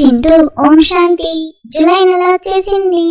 చింటూ ఓం శాంతి. July నెల వచ్చేసింది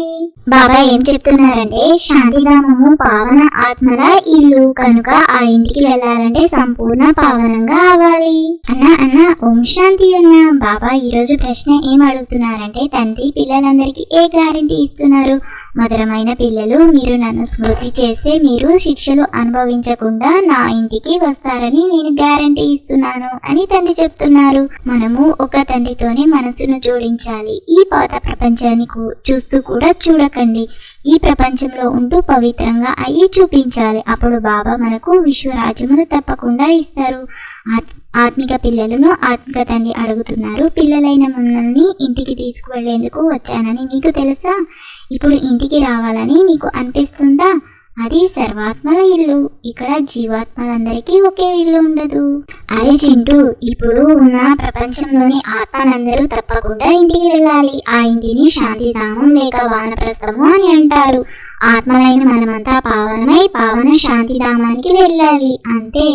బాబా ఏం చెప్తున్నారంటే శాంతిధామము పావన ఆత్మల ఇల్లు. కనుక ఆ ఇంటికి వెళ్ళాలంటే సంపూర్ణ పావనంగా అవ్వాలి. అన్న అన్న ఓం శాంతి అన్న. బాబా ఈ రోజు ప్రశ్న ఏం అడుగుతున్నారంటే తండ్రి పిల్లలందరికీ ఏ గ్యారంటీ ఇస్తున్నారు? మధురమైన పిల్లలు మీరు నన్ను స్మృతి చేస్తే మీరు శిక్షలు అనుభవించకుండా నా ఇంటికి వస్తారని నేను గ్యారంటీ ఇస్తున్నాను అని తండ్రి చెప్తున్నారు. మనము ఒక తండ్రితోనే మనసును జోడించాలి. ఈ పాత ప్రపంచాన్ని కూ- చూస్తూ కూడా చూడకండి. ఈ ప్రపంచంలో ఉంటూ పవిత్రంగా అయ్యి చూపించాలి. అప్పుడు బాబా మనకు విశ్వరాజ్యమును తప్పకుండా ఇస్తారు. ఆత్- ఆత్మిక పిల్లలను ఆత్మిక తండ్రి అడుగుతున్నారు. పిల్లలైన మమ్మల్ని ఇంటికి తీసుకువెళ్ళేందుకు వచ్చానని మీకు తెలుసా? ఇప్పుడు ఇంటికి రావాలని మీకు అనిపిస్తుందా? అది సర్వాత్మల ఇల్లు. ఇక్కడ జీవాత్మలందరికీ ఒకే ఇల్లు ఉండదు. అరే చింటూ ఇప్పుడు ఉన్న ప్రపంచంలోని ఆత్మలందరూ తప్పకుండా ఇంటికి వెళ్ళాలి. ఆ ఇంటిని శాంతిధామం లేక వానప్రస్థము అని అంటారు. ఆత్మలైన మనమంతా పావనమై పావన శాంతిధామానికి వెళ్ళాలి. అంతే.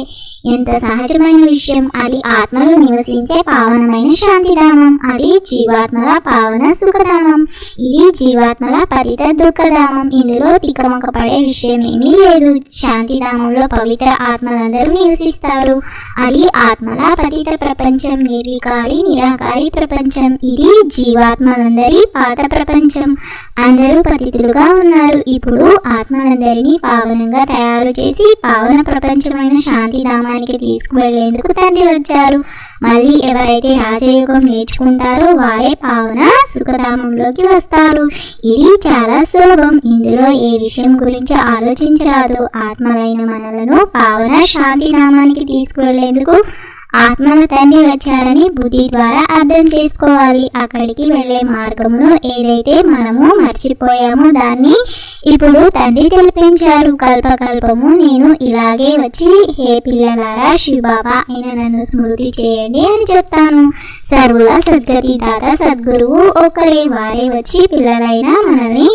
ఎంత సహజమైన విషయం. అది ఆత్మలు నివసించే పావనమైన శాంతిధామం. అది జీవాత్మల పావన సుఖధామం. ఇది జీవాత్మల ఫలిత దుఃఖధామం. ఇందులో తికమక పడే విషయం ఏమీ లేదు శాంతిధామంలో పవిత్ర ఆత్మలందరూ నివసిస్తారు. అది ఆత్మల పతిత ప్రపంచం నిర్వికారి నిరాకారి ప్రపంచం. ఇది జీవాత్మలందరి పాత ప్రపంచం. అందరూ పతితులుగా ఉన్నారు. ఇప్పుడు ఆత్మలందరినీ పావనంగా తయారు చేసి పావన ప్రపంచమైన శాంతిధామానికి తీసుకువెళ్ళేందుకు తండ్రి వచ్చారు. మళ్ళీ ఎవరైతే రాజయోగం నేర్చుకుంటారో వారే పావన సుఖధామంలోకి వస్తారు. ఇది చాలా సులభం. ఇందులో ఏ విషయం గురించి ఆలోచించరాదు. ఆత్మలైన మనలను పావన శాంతిధామానికి తీసుకువెళ్ళేందుకు ఆత్మల తండ్రి వచ్చారని బుద్ధి ద్వారా అర్థం చేసుకోవాలి. అక్కడికి వెళ్ళే మార్గమును ఏదైతే మనము మర్చిపోయామో దాన్ని ఇప్పుడు తండ్రి తెలిపించారు. కల్పకల్పము నేను ఇలాగే వచ్చి హే పిల్లలారా శివబాబా అయిన నన్ను స్మృతి చేయండి అని చెప్తాను. సర్వుల సద్గతి దాత సద్గురువు ఒకరే వారే వచ్చి పిల్లలైన మనల్ని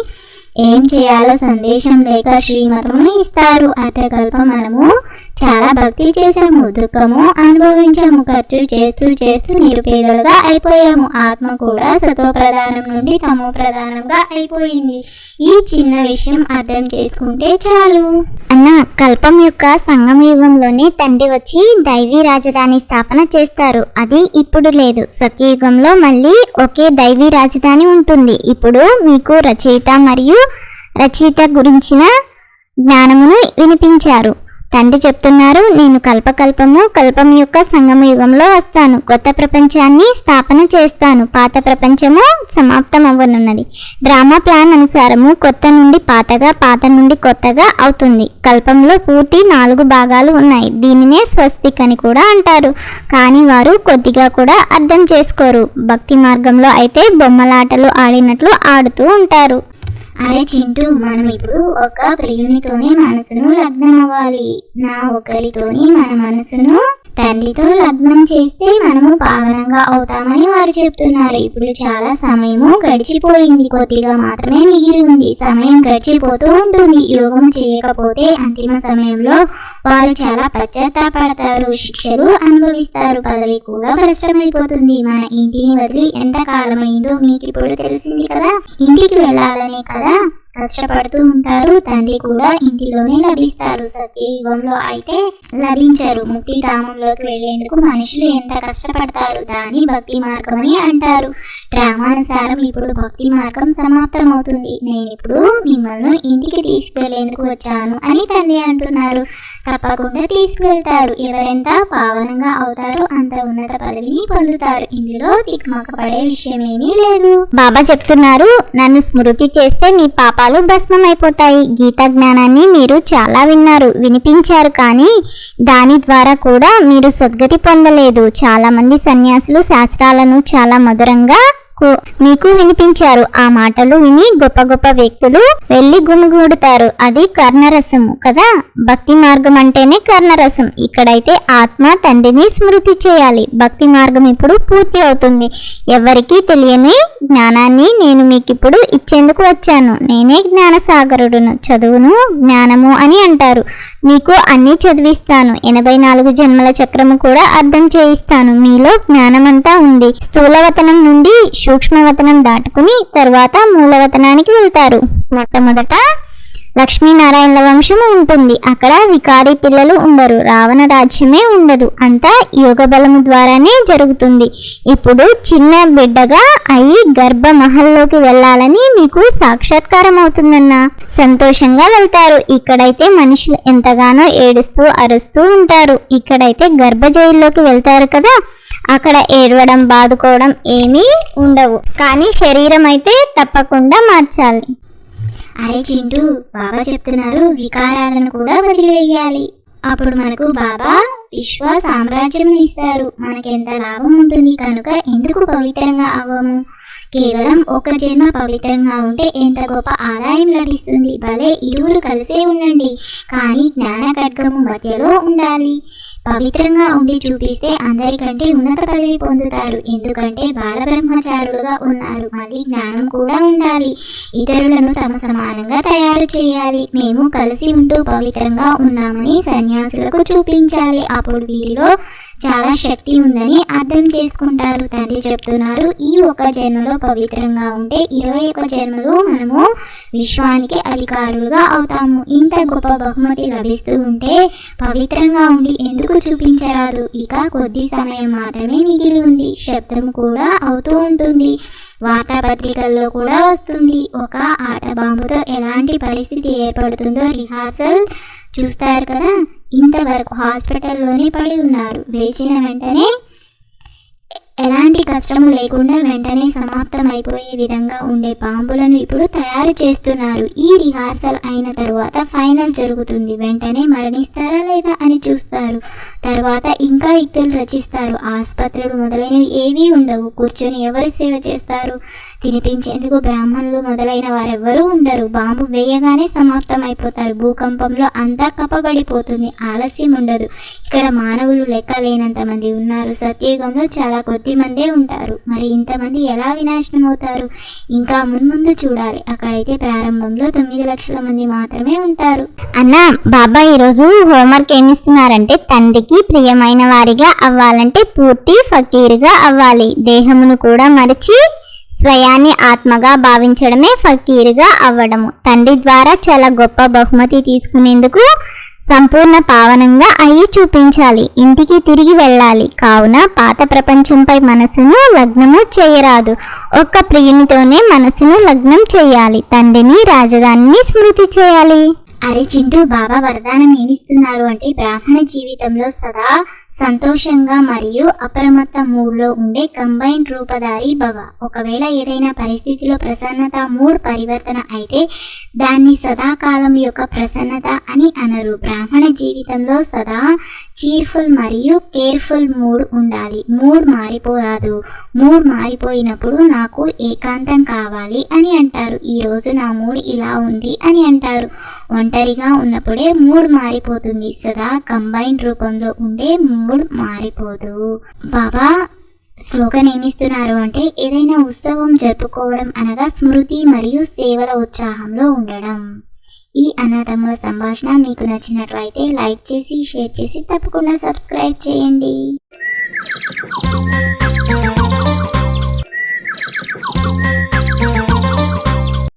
ఏం చేయాలో సందేశం లేక శ్రీమతమును ఇస్తారు. అర్థకల్ప మనము. చాలా భక్తి చేసాము దుఃఖము అనుభవించాము ఖర్చు చేస్తూ చేస్తూ నిరుపేదలుగా అయిపోయాము. ఆత్మ కూడా సత్వ ప్రధానం నుండి తమో ప్రధానంగా అయిపోయింది. ఈ చిన్న విషయం అర్థం చేసుకుంటే చాలు. అన్న కల్పం యొక్క సంగమ యుగంలోనే తండ్రి వచ్చి దైవీ రాజధాని స్థాపన చేస్తారు. అది ఇప్పుడు లేదు. సత్యయుగంలో మళ్ళీ ఒకే దైవీ రాజధాని ఉంటుంది. ఇప్పుడు మీకు రచయిత మరియు రచయిత గురించిన జ్ఞానమును వినిపించారు. తండ్రి చెప్తున్నారు నేను కల్పకల్పము కల్పం యొక్క సంగమ యుగంలో వస్తాను. కొత్త ప్రపంచాన్ని స్థాపన చేస్తాను. పాత ప్రపంచము సమాప్తం అవ్వనున్నది డ్రామా ప్లాన్ అనుసారము కొత్త నుండి పాతగా పాత నుండి కొత్తగా అవుతుంది. కల్పంలో పూర్తి నాలుగు భాగాలు ఉన్నాయి. దీనినే స్వస్తిక్ అని కూడా అంటారు. కానీ వారు కొద్దిగా కూడా అర్థం చేసుకోరు. భక్తి మార్గంలో అయితే బొమ్మలాటలు ఆడినట్లు ఆడుతూ ఉంటారు. అరే చింటూ మనం ఇప్పుడు ఒక ప్రియునితోనే మనసును లగ్నం అవ్వాలి నా ఒకరితోనే మన మనసును తండ్రితో లగ్నం చేస్తే మనము పావనంగా అవుతామని వారు చెప్తున్నారు. ఇప్పుడు చాలా సమయము గడిచిపోయింది. కొద్దిగా మాత్రమే మిగిలి ఉంది. సమయం గడిచిపోతూ ఉంటుంది. యోగం చేయకపోతే అంతిమ సమయంలో వారు చాలా పశ్చాత్తాపడతారు. శిక్షలు అనుభవిస్తారు. పదవి కూడా భ్రష్టమైపోతుంది. మన ఇంటిని వదిలి ఎంత కాలమైందో మీకు ఇప్పుడు తెలిసింది కదా? ఇంటికి వెళ్ళాలనే కదా? కష్టపడుతూ ఉంటారు తండ్రి కూడా ఇంటిలోనే లభిస్తారు. సత్యయుగంలో అయితే లభించరు. ముక్తి ధామంలోకి వెళ్ళేందుకు మనుషులు ఎంత కష్టపడతారు? దాన్ని భక్తి మార్గం అని అంటారు. డ్రామానుసారం ఇప్పుడు భక్తి మార్గం సమాప్తమవుతుంది. నేను ఇప్పుడు మిమ్మల్ని ఇంటికి తీసుకువెళ్ళేందుకు వచ్చాను అని తండ్రి అంటున్నారు. తప్పకుండా తీసుకువెళ్తారు ఎవరెంత పావనంగా అవుతారో అంత ఉన్నత పదవిని పొందుతారు. ఇందులో తిక్మక పడే విషయం ఏమీ లేదు. బాబా చెప్తున్నారు నన్ను స్మృతి చేస్తే మీ పాపాలు భస్మం అయిపోతాయి గీత జ్ఞానాన్ని మీరు చాలా విన్నారు వినిపించారు కానీ దాని ద్వారా కూడా మీరు సద్గతి పొందలేదు. చాలా మంది సన్యాసులు శాస్త్రాలను చాలా మధురంగా మీకు వినిపించారు. ఆ మాటలు విని గొప్ప గొప్ప వ్యక్తులు వెళ్ళి గుమిగూడుతారు. అది కర్ణరసము కదా? భక్తి మార్గం అంటేనే కర్ణరసం. ఇక్కడైతే ఆత్మ తండ్రిని స్మృతి చేయాలి. భక్తి మార్గం ఇప్పుడు పూర్తి అవుతుంది. ఎవరికీ తెలియని జ్ఞానాన్ని నేను మీకు ఇప్పుడు ఇచ్చేందుకు వచ్చాను. నేనే జ్ఞానసాగరుడును. చదువును జ్ఞానము అని అంటారు. మీకు అన్ని చదివిస్తాను. ఎనభై నాలుగు జన్మల చక్రము కూడా అర్థం చేయిస్తాను. మీలో జ్ఞానమంతా ఉంది. స్థూలవతనం నుండి సూక్ష్మవతనం దాటుకుని తర్వాత మూలవతనానికి వెళ్తారు. మొట్టమొదట లక్ష్మీనారాయణల వంశము ఉంటుంది. అక్కడ వికారి పిల్లలు ఉండరు. రావణ రాజ్యమే ఉండదు. అంతా యోగ బలము ద్వారానే జరుగుతుంది. ఇప్పుడు చిన్న బిడ్డగా అయి గర్భ మహల్లోకి వెళ్ళాలని మీకు సాక్షాత్కారం అవుతుందన్న. సంతోషంగా వెళ్తారు. ఇక్కడైతే మనుషులు ఎంతగానో ఏడుస్తూ అరుస్తూ ఉంటారు. ఇక్కడైతే గర్భ జైల్లోకి వెళ్తారు కదా. అక్కడ ఏడవడం బాదుకోవడం ఏమీ ఉండవు. కానీ శరీరం అయితే తప్పకుండా మార్చాలి. అరే చింటూ బాబా చెప్తున్నారు వికారాలను కూడా వదిలివేయాలి. అప్పుడు మనకు బాబా విశ్వ సామ్రాజ్యం ఇస్తారు. మనకెంత లాభం ఉంటుంది కనుక ఎందుకు పవిత్రంగా అవ్వము? కేవలం ఒక జన్మ పవిత్రంగా ఉంటే ఎంత గొప్ప ఆదాయం లభిస్తుంది? భలే ఇరువురు కలిసే ఉండండి. కానీ జ్ఞాన ఖడ్గము మధ్యలో ఉండాలి. పవిత్రంగా ఉండి చూపిస్తే అందరికంటే ఉన్నత పదవి పొందుతారు. ఎందుకంటే బాలబ్రహ్మచారులుగా ఉన్నారు. మరి జ్ఞానం కూడా ఉండాలి. ఇతరులను తమ సమానంగా తయారు చేయాలి. మేము కలిసి ఉంటూ పవిత్రంగా ఉన్నామని సన్యాసులకు చూపించాలి. అప్పుడు వీరిలో చాలా శక్తి ఉందని అర్థం చేసుకుంటారు. తండ్రి చెప్తున్నారు ఈ ఒక జన్మలో పవిత్రంగా ఉంటే ఇరవై ఒక జన్మలో మనము విశ్వానికి అధికారులుగా అవుతాము. ఇంత గొప్ప బహుమతి లభిస్తూ ఉంటే పవిత్రంగా ఉండి ఎందుకు చూపించరాదు? ఇక కొద్ది సమయం మాత్రమే మిగిలి ఉంది. శబ్దం కూడా అవుతూ ఉంటుంది. వార్తాపత్రికల్లో కూడా వస్తుంది. ఒక ఆట బాంబుతో ఎలాంటి పరిస్థితి ఏర్పడుతుందో రిహార్సల్ చూస్తారు కదా? ఇంతవరకు హాస్పిటల్లోనే పడి ఉన్నారు. వేసిన వెంటనే ఎలాంటి కష్టము లేకుండా వెంటనే సమాప్తం అయిపోయే విధంగా ఉండే బాంబులను ఇప్పుడు తయారు చేస్తున్నారు. ఈ రిహార్సల్ అయిన తరువాత ఫైనల్ జరుగుతుంది. వెంటనే మరణిస్తారా లేదా అని చూస్తారు. తర్వాత ఇంకా యుక్తులు రచిస్తారు. ఆసుపత్రులు మొదలైనవి ఏవీ ఉండవు. కూర్చొని ఎవరు సేవ చేస్తారు? తినిపించేందుకు బ్రాహ్మణులు మొదలైన వారెవ్వరూ ఉండరు. బాంబు వేయగానే సమాప్తం అయిపోతారు భూకంపంలో అంతా కప్పబడిపోతుంది. ఆలస్యం ఉండదు. ఇక్కడ మానవులు లెక్క లేనంత మంది ఉన్నారు. సత్యయుగంలో చాలా కొద్ది మందే ఉంటారు. మరి ఇంతమంది ఎలా వినాశనం అవుతారు ఇంకా మున్ముందు చూడాలి. అక్కడైతే ప్రారంభంలో తొమ్మిది లక్షల మంది మాత్రమే ఉంటారు. అన్న బాబా ఈరోజు హోంవర్క్ ఏమిస్తున్నారంటే తండ్రికి ప్రియమైన వారిగా అవ్వాలంటే పూర్తి ఫకీర్గా అవ్వాలి. దేహమును కూడా మరిచి స్వయాన్ని ఆత్మగా భావించడమే ఫకీర్గా అవ్వడము. తండ్రి ద్వారా చాలా గొప్ప బహుమతి తీసుకునేందుకు సంపూర్ణ పావనంగా అయి చూపించాలి. ఇంటికి తిరిగి వెళ్ళాలి. కావున పాత ప్రపంచంపై మనసును లగ్నము చేయరాదు. ఒక్క ప్రియునితోనే మనసును లగ్నం చేయాలి. తండ్రిని రాజధానిని స్మృతి చేయాలి. అరే చింటూ బాబా వరదానం ఏమిస్తున్నారు? అంటే బ్రాహ్మణ జీవితంలో సదా సంతోషంగా మరియు అప్రమత్త మూడ్లో ఉండే కంబైన్ రూపధారి భవ. ఒకవేళ ఏదైనా పరిస్థితిలో ప్రసన్నత మూడ్ పరివర్తన అయితే దాన్ని సదాకాలం యొక్క ప్రసన్నత అని అనరు. బ్రాహ్మణ జీవితంలో సదా చీర్ఫుల్ మరియు కేర్ఫుల్ మూడ్ ఉండాలి. మూడ్ మారిపోరాదు. మూడ్ మారిపోయినప్పుడు నాకు ఏకాంతం కావాలి అని అంటారు. ఈ రోజు నా మూడ్ ఇలా ఉంది అని అంటారు. ఒంటరిగా ఉన్నప్పుడే మూడ్ మారిపోతుంది. సదా కంబైన్ రూపంలో ఉండే రంగులు మారిపోదు. బాబా స్లోగన్ ఏమిస్తున్నారు అంటే ఏదైనా ఉత్సవం జరుపుకోవడం అనగా స్మృతి మరియు సేవల ఉత్సాహంలో ఉండడం. ఈ అనాథముల సంభాషణ మీకు నచ్చినట్లయితే లైక్ చేసి షేర్ చేసి తప్పకుండా సబ్స్క్రైబ్ చేయండి.